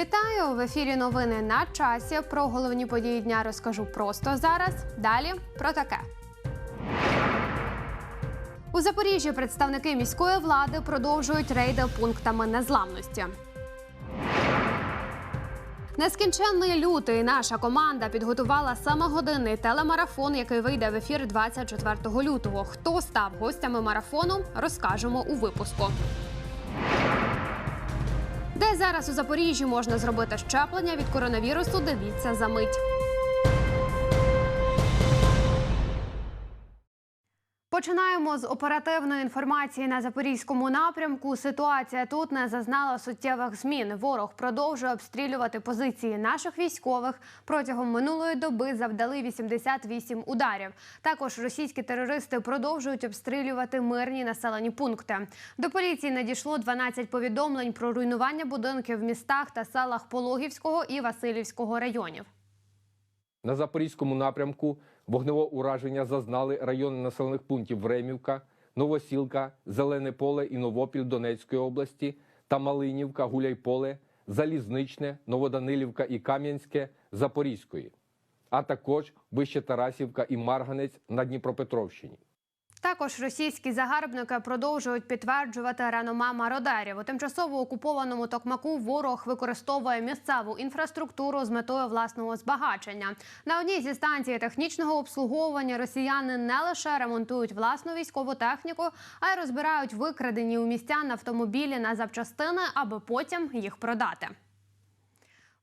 Вітаю в ефірі. Новини на часі. Про головні події дня розкажу просто зараз. Далі про таке. У Запоріжжі представники міської влади продовжують рейди пунктами незламності. Нескінченний лютий наша команда підготувала самогодинний телемарафон, який вийде в ефір 24 лютого. Хто став гостями марафону, розкажемо у випуску. Де зараз у Запоріжжі можна зробити щеплення від коронавірусу? Дивіться за мить. Починаємо з оперативної інформації на запорізькому напрямку. Ситуація тут не зазнала суттєвих змін. Ворог продовжує обстрілювати позиції наших військових. Протягом минулої доби завдали 88 ударів. Також російські терористи продовжують обстрілювати мирні населені пункти. До поліції надійшло 12 повідомлень про руйнування будинків в містах та селах Пологівського і Васильівського районів. На запорізькому напрямку вогневого ураження зазнали райони населених пунктів Времівка, Новосілка, Зелене Поле і Новопіль Донецької області та Малинівка, Гуляйполе, Залізничне, Новоданилівка і Кам'янське Запорізької, а також Вище Тарасівка і Марганець на Дніпропетровщині. Також російські загарбники продовжують підтверджувати реноме мародерів. У тимчасово окупованому Токмаку ворог використовує місцеву інфраструктуру з метою власного збагачення. На одній зі станцій технічного обслуговування росіяни не лише ремонтують власну військову техніку, а й розбирають викрадені у містян автомобілі на запчастини, аби потім їх продати.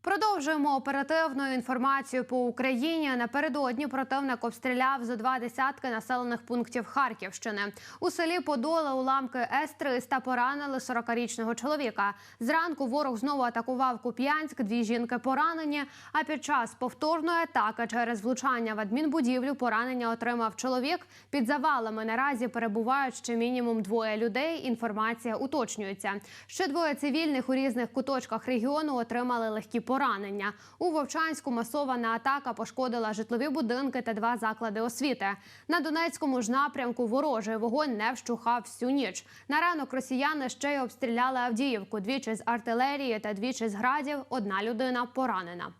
Продовжуємо оперативну інформацію по Україні. Напередодні противник обстріляв за два десятки населених пунктів Харківщини. У селі Подоле уламки С-300 поранили 40-річного чоловіка. Зранку ворог знову атакував Куп'янськ. Дві жінки поранені. А під час повторної атаки через влучання в адмінбудівлю поранення отримав чоловік. Під завалами наразі перебувають ще мінімум двоє людей. Інформація уточнюється. Ще двоє цивільних у різних куточках регіону отримали легкі поранення. У Вовчанську масована атака пошкодила житлові будинки та два заклади освіти. На Донецькому ж напрямку ворожий вогонь не вщухав всю ніч. На ранок росіяни ще й обстріляли Авдіївку двічі з артилерії та двічі з градів. Одна людина поранена.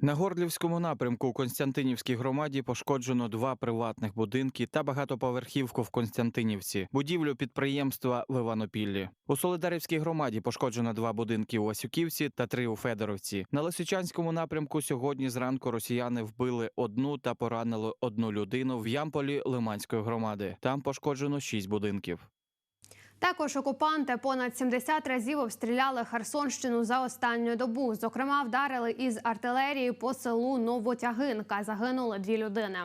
На Горлівському напрямку у Константинівській громаді пошкоджено два приватних будинки та багатоповерхівку в Константинівці, будівлю підприємства в Іванопіллі. У Солидарівській громаді пошкоджено два будинки у Васюківці та три у Федоровці. На Лисичанському напрямку сьогодні зранку росіяни вбили одну та поранили одну людину в Ямполі Лиманської громади. Там пошкоджено шість будинків. Також окупанти понад 70 разів обстріляли Херсонщину за останню добу. Зокрема, вдарили із артилерії по селу Новотягинка. Загинули дві людини.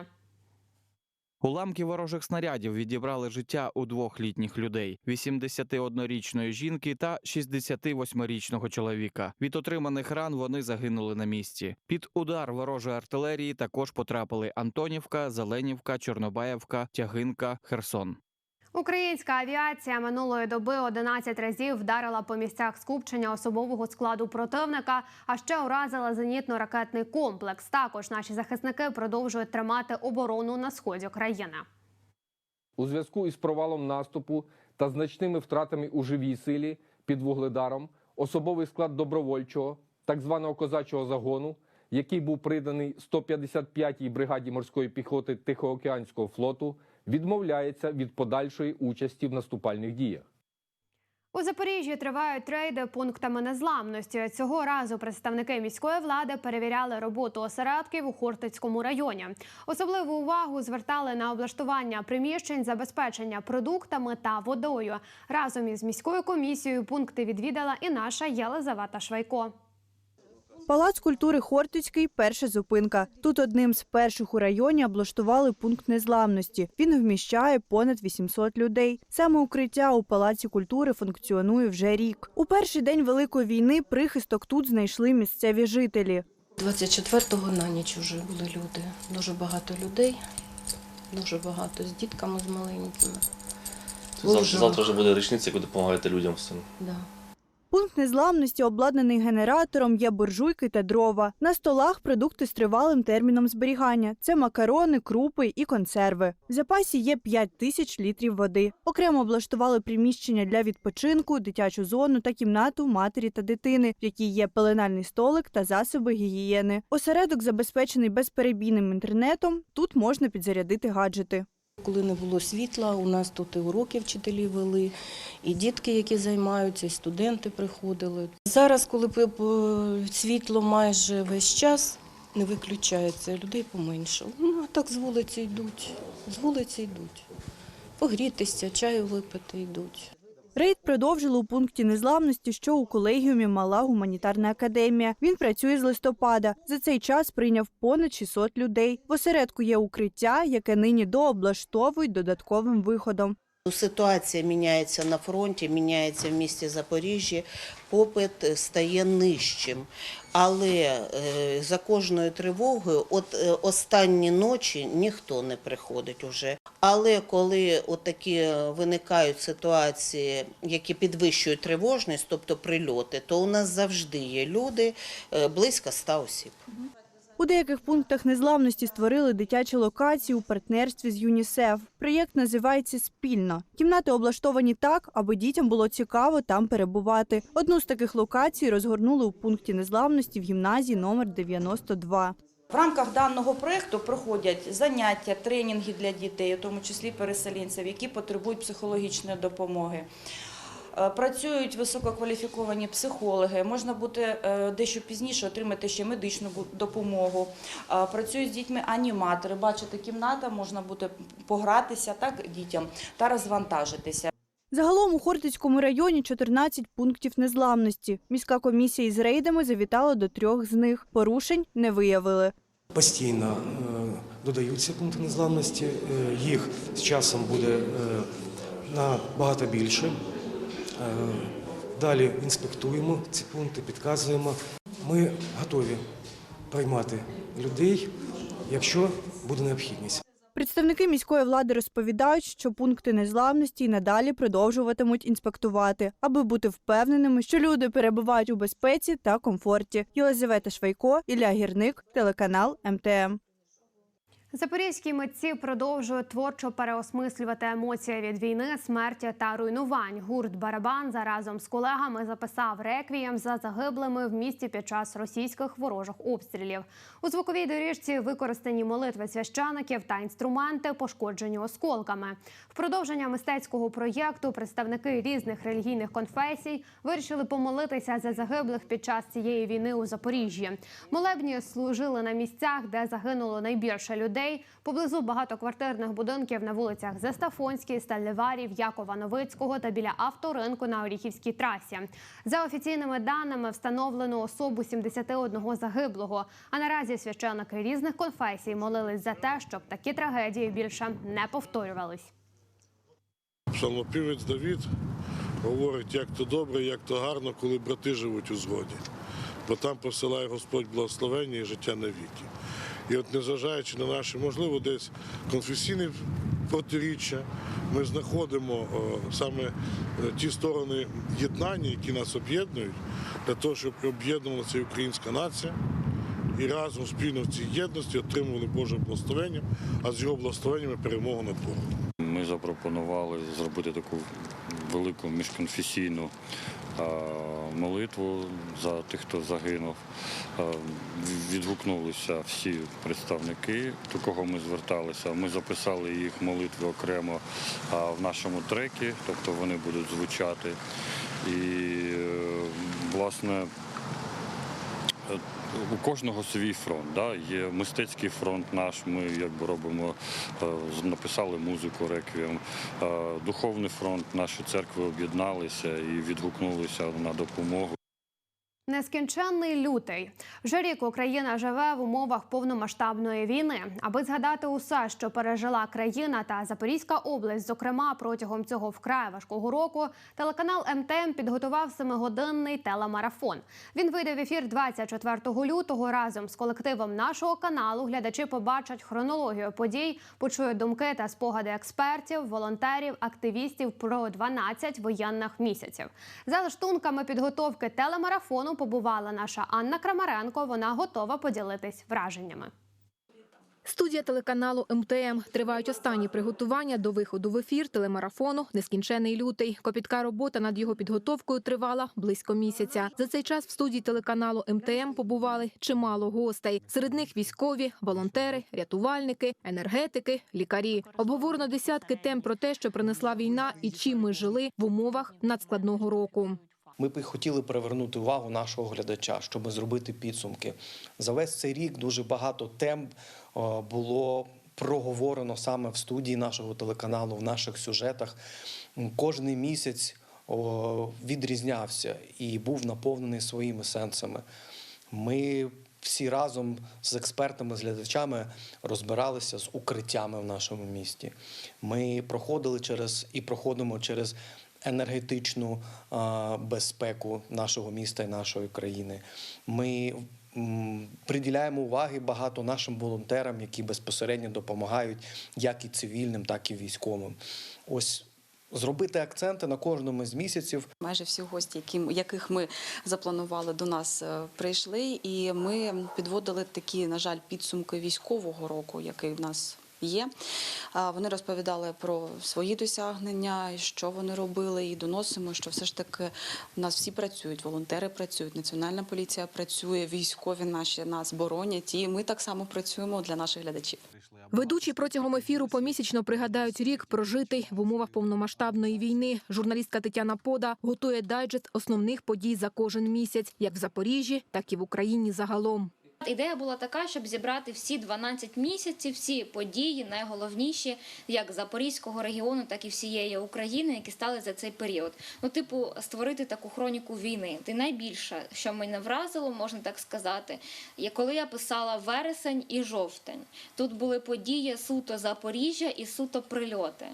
Уламки ворожих снарядів відібрали життя у двох літніх людей: 81-річної жінки та 68-річного чоловіка. Від отриманих ран вони загинули на місці. Під удар ворожої артилерії також потрапили Антонівка, Зеленівка, Чорнобаївка, Тягинка, Херсон. Українська авіація минулої доби 11 разів вдарила по місцях скупчення особового складу противника, а ще уразила зенітно-ракетний комплекс. Також наші захисники продовжують тримати оборону на сході країни. У зв'язку із провалом наступу та значними втратами у живій силі під вугледаром особовий склад добровольчого, так званого козачого загону, який був приданий 155-й бригаді морської піхоти Тихоокеанського флоту, відмовляється від подальшої участі в наступальних діях. У Запоріжжі тривають рейди пунктами незламності. Цього разу представники міської влади перевіряли роботу осередків у Хортицькому районі. Особливу увагу звертали на облаштування приміщень, забезпечення продуктами та водою. Разом із міською комісією пункти відвідала і наша Єлизавета Швайко. Палац культури Хортицький перша зупинка. Тут одним з перших у районі облаштували пункт незламності. Він вміщає понад 800 людей. Саме укриття у палаці культури функціонує вже рік. У перший день великої війни прихисток тут знайшли місцеві жителі. 24-го на ніч вже були люди. Дуже багато людей, дуже багато з дітками, з маленькими. Завтра, завтра вже буде річниця, яку допомагаєте людям з цим. Да. Пункт незламності обладнаний генератором, є буржуйки та дрова. На столах продукти з тривалим терміном зберігання. Це макарони, крупи і консерви. В запасі є 5 тисяч літрів води. Окремо облаштували приміщення для відпочинку, дитячу зону та кімнату матері та дитини, в якій є пеленальний столик та засоби гігієни. Осередок забезпечений безперебійним інтернетом. Тут можна підзарядити гаджети. Коли не було світла, у нас тут і уроки вчителі вели, і дітки, які займаються, і студенти приходили. Зараз, коли світло майже весь час не виключається, людей поменшало. Ну, а так з вулиці йдуть, з вулиці йдуть. Погрітися, чаю випити йдуть. Рейд продовжили у пункті незламності, що у колегіумі Мала гуманітарна академія. Він працює з листопада. За цей час прийняв понад 600 людей. В осередку є укриття, яке нині дооблаштовують додатковим виходом. Ситуація міняється на фронті, міняється в місті Запоріжжя, попит е, стає нижчим. Але е, за кожною тривогою, от е, останні ночі ніхто не приходить уже. Але коли от такі виникають ситуації, які підвищують тривожність, тобто прильоти, то у нас завжди є люди близько 100 осіб. У деяких пунктах незламності створили дитячі локації у партнерстві з ЮНІСЕФ. Проєкт називається Спільно. Кімнати облаштовані так, аби дітям було цікаво там перебувати. Одну з таких локацій розгорнули у пункті незламності в гімназії номер 92. В рамках даного проєкту проходять заняття, тренінги для дітей, у тому числі переселенців, які потребують психологічної допомоги. Е, Працюють висококваліфіковані психологи, можна буде е, дещо пізніше отримати ще медичну допомогу. Е, Працюють з дітьми аніматори. Бачите, кімната можна буде погратися так дітям та розвантажитися. Загалом у Хортицькому районі 14 пунктів незламності. Міська комісія із рейдами завітала до трьох з них. Порушень не виявили. Постійно додаються пункти незламності, їх з часом буде набагато більше. Е, Далі інспектуємо ці пункти, підказуємо. Ми готові приймати людей, якщо буде необхідність. Представники міської влади розповідають, що пункти незламності й надалі продовжуватимуть інспектувати, аби бути впевненими, що люди перебувають у безпеці та комфорті. Єлизавета Швайко, Ілля Гірник, телеканал МТМ. Запорізькі митці продовжують творчо переосмислювати емоції від війни, смерті та руйнувань. Гурт Барабан заразом з колегами записав реквієм за загиблими в місті під час російських ворожих обстрілів. У звуковій доріжці використані молитви священиків та інструменти, пошкоджені осколками. В продовження мистецького проєкту представники різних релігійних конфесій вирішили помолитися за загиблих під час цієї війни у Запоріжжі. Молебні служили на місцях, де загинуло найбільше людей поблизу багатоквартирних будинків на вулицях Застафонській, Сталеварів, Якова Новицького та біля авторинку на Оріхівській трасі. За офіційними даними встановлено особу 71 загиблого. А наразі священики різних конфесій молились за те, щоб такі трагедії більше не повторювались. Псалмопівець Давід говорить, як то добре, як то гарно, коли брати живуть у згоді. Бо там посилає Господь благословення і життя навіки. І от незважаючи на наші, можливо, десь конфесійні протиріччя, ми знаходимо саме е, ті сторони єднання, які нас об'єднують, для того, щоб об'єднувалася українська нація. І разом спільно в цій єдності отримували Боже благословення, а з його благословеннями перемогу над ворогом. Ми запропонували зробити таку велику міжконфесійну молитву за тих, хто загинув. Відгукнулися всі представники, до кого ми зверталися. Ми записали їх молитви окремо в нашому трекі, тобто вони будуть звучати. І, е, власне, У кожного свій фронт. Да? Є мистецький фронт наш, ми якби робимо, е, написали музику реквієм. Е, Духовний фронт, наші церкви об'єдналися і відгукнулися на допомогу. Нескінченний лютий. Вже рік Україна живе в умовах повномасштабної війни. Аби згадати усе, що пережила країна та Запорізька область, зокрема протягом цього вкрай важкого року, телеканал МТМ підготував семигодинний телемарафон. Він вийде в ефір 24 лютого. Разом з колективом нашого каналу глядачі побачать хронологію подій, почують думки та спогади експертів, волонтерів, активістів про 12 воєнних місяців. За лаштунками підготовки телемарафону побувала наша Анна Крамаренко. Вона готова поділитись враженнями. Студія телеканалу МТМ тривають останні приготування до виходу в ефір телемарафону Нескінчений лютий. Копітка робота над його підготовкою тривала близько місяця. За цей час в студії телеканалу МТМ побували чимало гостей. Серед них військові, волонтери, рятувальники, енергетики, лікарі. Обговорено десятки тем про те, що принесла війна і чим ми жили в умовах надскладного року. Ми б хотіли привернути увагу нашого глядача, щоб зробити підсумки. За весь цей рік дуже багато тем було проговорено саме в студії нашого телеканалу, в наших сюжетах. Кожний місяць відрізнявся і був наповнений своїми сенсами. Ми всі разом з експертами, з глядачами розбиралися з укриттями в нашому місті. Ми проходили через і проходимо через енергетичну безпеку нашого міста і нашої країни. Ми приділяємо уваги багато нашим волонтерам, які безпосередньо допомагають як і цивільним, так і військовим. Ось зробити акценти на кожному з місяців Майже всі гості, які, яких ми запланували до нас, е, прийшли, і ми підводили такі, на жаль, підсумки військового року, який в нас є. Вони розповідали про свої досягнення, що вони робили, і доносимо, що все ж таки в нас всі працюють, волонтери працюють, національна поліція працює, військові наші нас боронять, і ми так само працюємо для наших глядачів. Ведучі протягом ефіру помісячно пригадають рік прожитий в умовах повномасштабної війни. Журналістка Тетяна Пода готує дайджест основних подій за кожен місяць, як в Запоріжжі, так і в Україні загалом. Ідея була така, щоб зібрати всі 12 місяців, всі події, найголовніші, як Запорізького регіону, так і всієї України, які стали за цей період. Ну, типу, створити таку хроніку війни. Ти найбільше, що мене вразило, можна так сказати, коли я писала вересень і жовтень. Тут були події суто Запоріжжя і суто прильоти.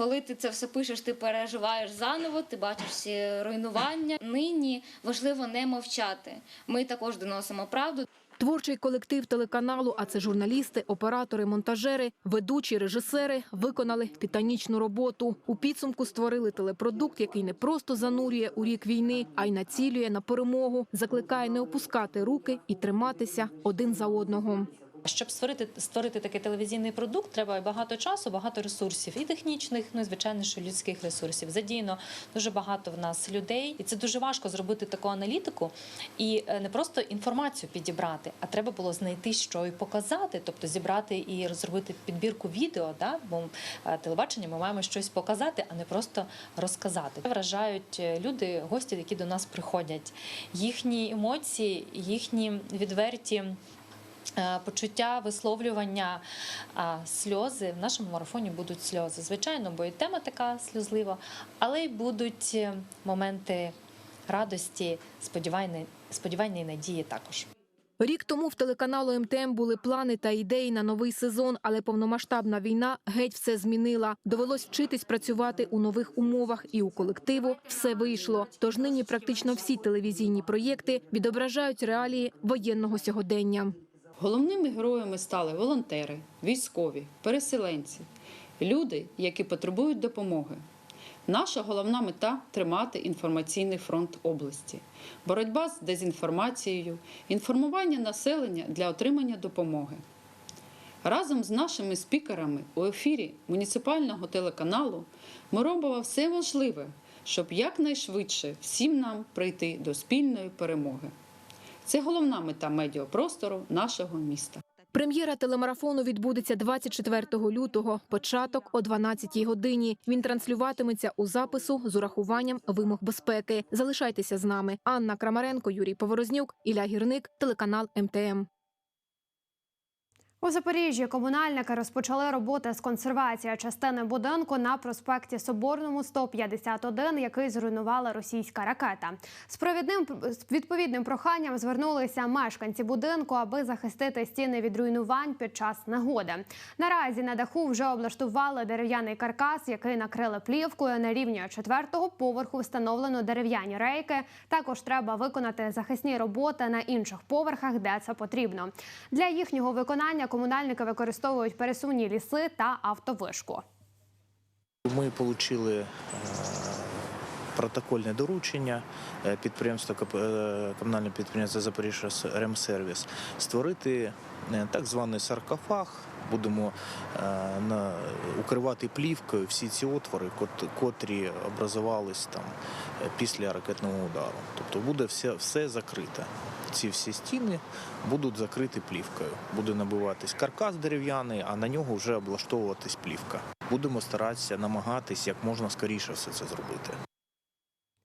Коли ти це все пишеш, ти переживаєш заново, ти бачиш всі руйнування. Нині важливо не мовчати. Ми також доносимо правду. Творчий колектив телеканалу, а це журналісти, оператори, монтажери, ведучі, режисери виконали титанічну роботу. У підсумку створили телепродукт, який не просто занурює у рік війни, а й націлює на перемогу, закликає не опускати руки і триматися один за одного. Щоб створити створити такий телевізійний продукт, треба багато часу, багато ресурсів, і технічних, ну і звичайно, що людських ресурсів. Задіяно дуже багато в нас людей, і це дуже важко зробити таку аналітику і е, не просто інформацію підібрати, а треба було знайти, що і показати, тобто зібрати і розробити підбірку відео. Да? Бо е, телебачення ми маємо щось показати, а не просто розказати. Вражають е, люди, гості, які до нас приходять. Їхні емоції, їхні відверті. Е, Почуття висловлювання сльози в нашому марафоні будуть сльози. Звичайно, бо і тема така сльозлива, але й будуть е, моменти радості, сподівання, сподівання і надії також. Рік тому в телеканалу МТМ були плани та ідеї на новий сезон, але повномасштабна війна геть все змінила. Довелось вчитись працювати у нових умовах, і у колективу все вийшло. Тож нині практично всі телевізійні проєкти відображають реалії воєнного сьогодення. Головними героями стали волонтери, військові, переселенці, люди, які потребують допомоги. Наша головна мета тримати інформаційний фронт області, боротьба з дезінформацією, інформування населення для отримання допомоги. Разом з нашими спікерами у ефірі муніципального телеканалу ми робимо все можливе, щоб якнайшвидше всім нам прийти до спільної перемоги. Це головна мета медіапростору нашого міста. Прем'єра телемарафону відбудеться 24 лютого, початок о 12 годині. Він транслюватиметься у запису з урахуванням вимог безпеки. Залишайтеся з нами. Анна Крамаренко, Юрій Поворознюк, Ілля Гірник, телеканал МТМ. У Запоріжжі комунальники розпочали роботи з консервації частини будинку на проспекті Соборному 151, який зруйнувала російська ракета. З провідним відповідним проханням звернулися мешканці будинку, аби захистити стіни від руйнувань під час негоди. Наразі на даху вже облаштували дерев'яний каркас, який накрили плівкою. На рівні четвертого поверху встановлено дерев'яні рейки. Також треба виконати захисні роботи на інших поверхах, де це потрібно. Для їхнього виконання комунальники використовують пересувні ліси та автовишку. Ми отримали протокольне доручення е, підприємства е, комунального підприємства Запоріжжя Ремсервіс створити е, так званий саркофаг. Будемо е, укривати плівкою всі ці отвори, котрі образувались там е, після ракетного удару. Тобто буде все, все закрите. Ці всі стіни будуть закриті плівкою. Буде набиватись каркас дерев'яний, а на нього вже облаштовуватись плівка. Будемо старатися намагатись як можна скоріше все це зробити.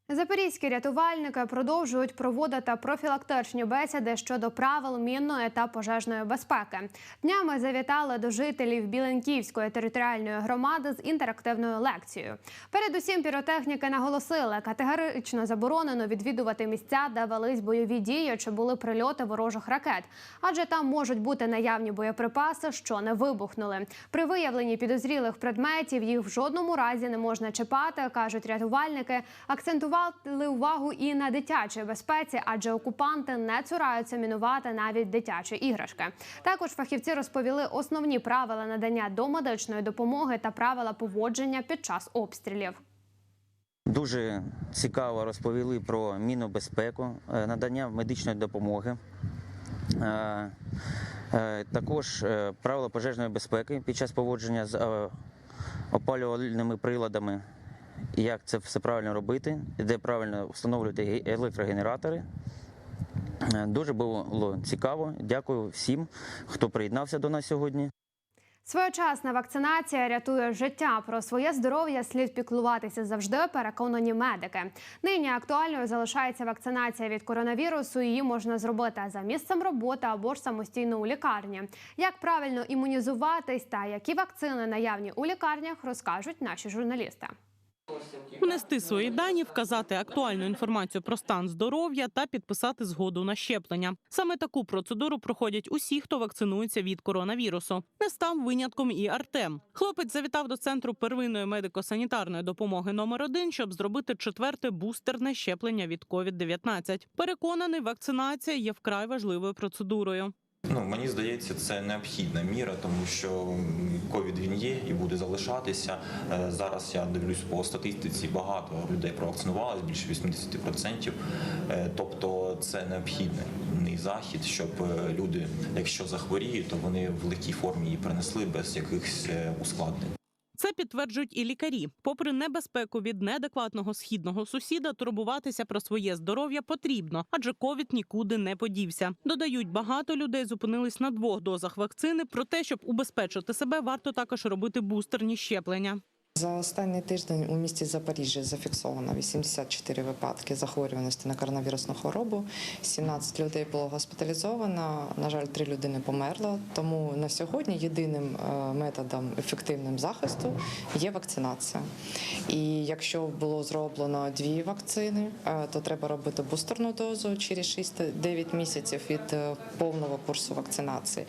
Запорізькі рятувальники продовжують проводити профілактичні бесіди щодо правил мінної та пожежної безпеки. Днями завітали до жителів Біленківської територіальної громади з інтерактивною лекцією. Передусім, піротехніки наголосили, категорично заборонено відвідувати місця, де велись бойові дії чи були прильоти ворожих ракет, адже там можуть бути наявні боєприпаси, що не вибухнули. При виявленні підозрілих предметів їх в жодному разі не можна чіпати, кажуть рятувальники. Акцентували увагу і на дитячій безпеці, адже окупанти не цураються мінувати навіть дитячі іграшки. Також фахівці розповіли основні правила надання домедичної допомоги та правила поводження під час обстрілів. Дуже цікаво розповіли про мінобезпеку, е, надання медичної допомоги. Е, е, Також правила пожежної безпеки під час поводження з опалювальними приладами, як це все правильно робити, де правильно встановлювати електрогенератори. Е, Дуже було цікаво. Дякую всім, хто приєднався до нас сьогодні. Своєчасна вакцинація рятує життя. Про своє здоров'я слід піклуватися завжди. Переконані медики. Нині актуальною залишається вакцинація від коронавірусу. Її можна зробити за місцем роботи або ж самостійно у лікарні. Як правильно імунізуватись та які вакцини наявні у лікарнях, розкажуть наші журналісти. Внести свої дані, вказати актуальну інформацію про стан здоров'я та підписати згоду на щеплення. Саме таку процедуру проходять усі, хто вакцинується від коронавірусу. Не став винятком і Артем. Хлопець завітав до центру первинної медико-санітарної допомоги номер 1 щоб зробити четверте бустерне щеплення від COVID-19. Переконаний, вакцинація є вкрай важливою процедурою. Ну мені здається, це необхідна міра, тому що ковід він є і буде залишатися. Е, Зараз я дивлюсь по статистиці, багато людей провакцинувалось, більше 80%. Е, Тобто це необхідний захід, щоб е, люди, якщо захворіють, то вони в легкій формі її принесли без якихось ускладнень. Це підтверджують і лікарі. Попри небезпеку від неадекватного східного сусіда, турбуватися про своє здоров'я потрібно, адже ковід нікуди не подівся. Додають, багато людей зупинились на двох дозах вакцини. Про те, щоб убезпечити себе, варто також робити бустерні щеплення. За останній тиждень у місті Запоріжжя зафіксовано 84 випадки захворюваності на коронавірусну хворобу. 17 людей було госпіталізовано. На жаль, три людини померло. Тому на сьогодні єдиним е, методом ефективним захисту є вакцинація. І якщо було зроблено дві вакцини, е, то треба робити бустерну дозу через 6-9 місяців від е, повного курсу вакцинації.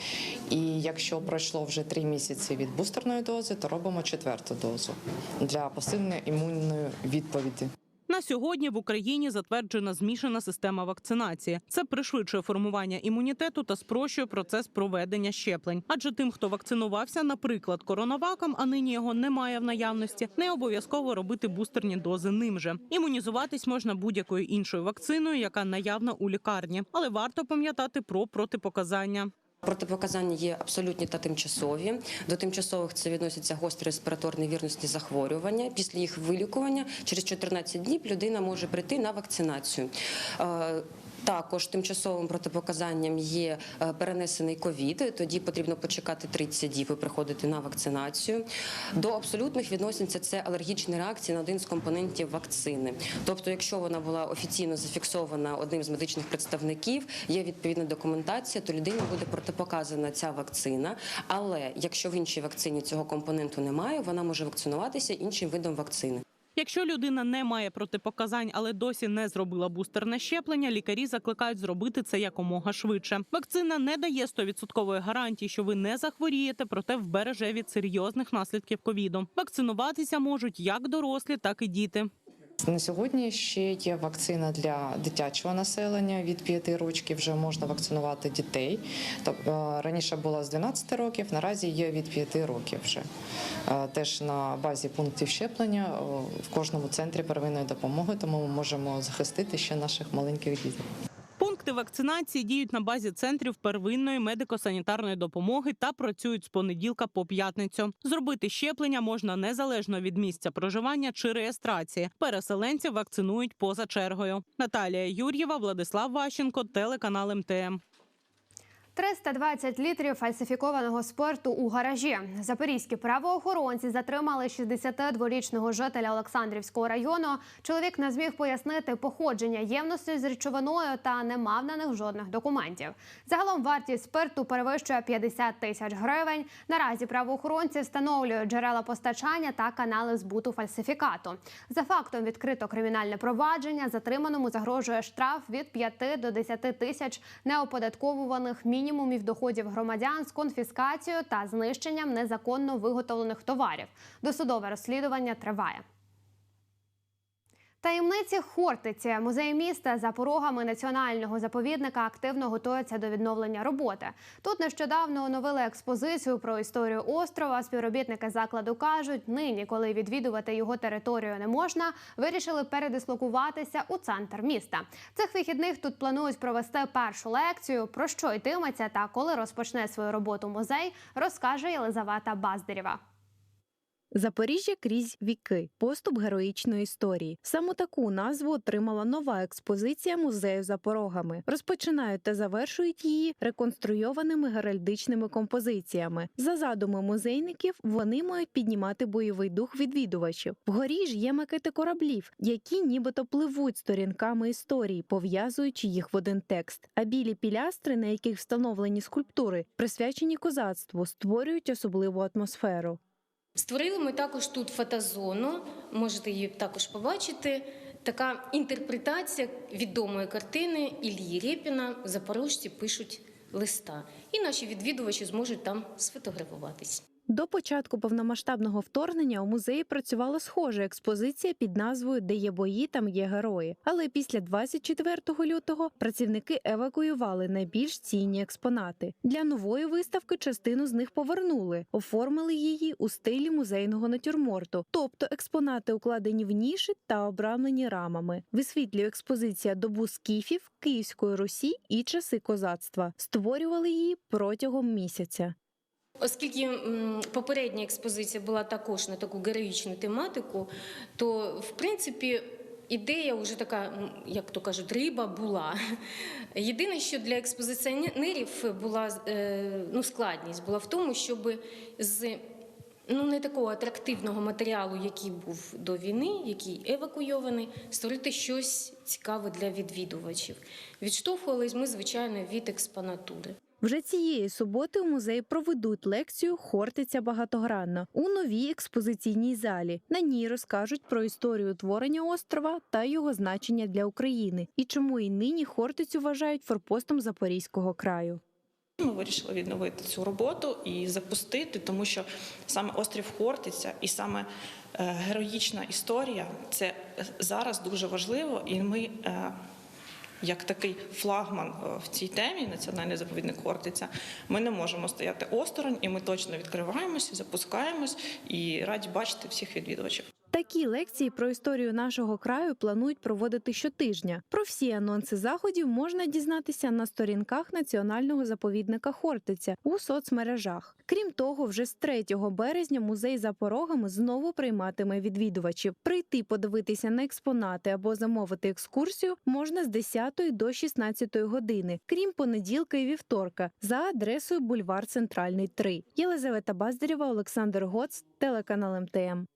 І якщо пройшло вже 3 місяці від бустерної дози, то робимо четверту дозу для посилення імунної відповіді. На сьогодні в Україні затверджена змішана система вакцинації. Це пришвидшує формування імунітету та спрощує процес проведення щеплень. Адже тим, хто вакцинувався, наприклад, коронаваком, а нині його немає в наявності, не обов'язково робити бустерні дози ним же. Імунізуватись можна будь-якою іншою вакциною, яка наявна у лікарні, але варто пам'ятати про протипоказання. Протипоказання є абсолютні та тимчасові. До тимчасових це відносяться гострі респіраторні вірності захворювання. Після їх вилікування через 14 днів людина може прийти на вакцинацію. Також тимчасовим протипоказанням є е, перенесений ковід. Тоді потрібно почекати 30 діб і приходити на вакцинацію. До абсолютних відноситься це алергічні реакції на один з компонентів вакцини. Тобто, якщо вона була офіційно зафіксована одним з медичних представників, є відповідна документація, то людині буде протипоказана ця вакцина. Але якщо в іншій вакцині цього компоненту немає, вона може вакцинуватися іншим видом вакцини. Якщо людина не має протипоказань, але досі не зробила бустерне щеплення, лікарі закликають зробити це якомога швидше. Вакцина не дає 100% гарантії, що ви не захворієте, проте вбереже від серйозних наслідків ковіду. Вакцинуватися можуть як дорослі, так і діти. На сьогодні ще є вакцина для дитячого населення від 5 років. Вже можна вакцинувати дітей. Тобто раніше була з 12 років, наразі є від 5 років вже. Е, Теж на базі пунктів щеплення е, в кожному центрі первинної допомоги, тому ми можемо захистити ще наших маленьких дітей. Вакцинації діють на базі центрів первинної медико-санітарної допомоги та працюють з понеділка по п'ятницю. Зробити щеплення можна незалежно від місця проживання чи реєстрації. Переселенців вакцинують поза чергою. Наталія Юр'єва, Владислав Ващенко, телеканал МТМ. 320 літрів фальсифікованого спирту у гаражі. Запорізькі правоохоронці затримали 62-річного жителя Олександрівського району. Чоловік не зміг пояснити походження ємності з речовиною та не мав на них жодних документів. Загалом вартість спирту перевищує 50 тисяч гривень. Наразі правоохоронці встановлюють джерела постачання та канали збуту фальсифікату. За фактом відкрито кримінальне провадження. Затриманому загрожує штраф від 5 до 10 тисяч неоподатковуваних мінімумів доходів громадян з конфіскацією та знищенням незаконно виготовлених товарів. Досудове розслідування триває. Таємниці Хортиці музей міста за порогами національного заповідника активно готується до відновлення роботи. Тут нещодавно оновили експозицію про історію острова. Співробітники закладу кажуть, нині, коли відвідувати його територію не можна, вирішили передислокуватися у центр міста. Цих вихідних тут планують провести першу лекцію. Про що йтиметься та коли розпочне свою роботу музей, розкаже Єлизавета Баздерєва. Запоріжжя крізь віки поступ героїчної історії. Саме таку назву отримала нова експозиція музею за порогами. Розпочинають та завершують її реконструйованими геральдичними композиціями. За задуми музейників вони мають піднімати бойовий дух відвідувачів. Вгорі ж є макети кораблів, які нібито пливуть сторінками історії, пов'язуючи їх в один текст. А білі пілястри, на яких встановлені скульптури, присвячені козацтву, створюють особливу атмосферу. Створили ми також тут фотозону, можете її також побачити. Така інтерпретація відомої картини Іллі Рєпіна Запорожці пишуть листа. І наші відвідувачі зможуть там сфотографуватись. До початку повномасштабного вторгнення у музеї працювала схожа експозиція під назвою Де є бої, там є герої. Але після 24 лютого працівники евакуювали найбільш цінні експонати. Для нової виставки частину з них повернули, оформили її у стилі музейного натюрморту, тобто експонати укладені в ніші та обрамлені рамами. Висвітлює експозиція добу скіфів, Київської Русі і часи козацтва. Створювали її протягом місяця. Оскільки попередня експозиція була також на таку героїчну тематику, то в принципі. Ідея вже така, як то кажуть, риба була. Єдине, що для експозиціонерів була е, ну, складність була в тому, щоб з ну, не такого атрактивного матеріалу, який був до війни, який евакуйований, створити щось цікаве для відвідувачів. Відштовхувались ми, звичайно, від експонатури. Вже цієї суботи у музеї проведуть лекцію Хортиця багатогранна у новій експозиційній залі. На ній розкажуть про історію творення острова та його значення для України і чому і нині Хортицю вважають форпостом Запорізького краю. Ми вирішили відновити цю роботу і запустити, тому що саме острів Хортиця і саме е, героїчна історія це зараз дуже важливо, і ми. Як такий флагман е, в цій темі, національний заповідник Хортиця, ми не можемо стояти осторонь, і ми точно відкриваємося, запускаємось і раді бачити всіх відвідувачів. Такі лекції про історію нашого краю планують проводити щотижня. Про всі анонси заходів можна дізнатися на сторінках національного заповідника Хортиця у соцмережах. Крім того, вже з 3 березня музей за порогами знову прийматиме відвідувачів. Прийти подивитися на експонати або замовити екскурсію можна з 10 до 16 години, крім понеділка і вівторка, за адресою бульвар Центральний 3. Єлизавета Баздарєва, Олександр Гоц, телеканал МТМ.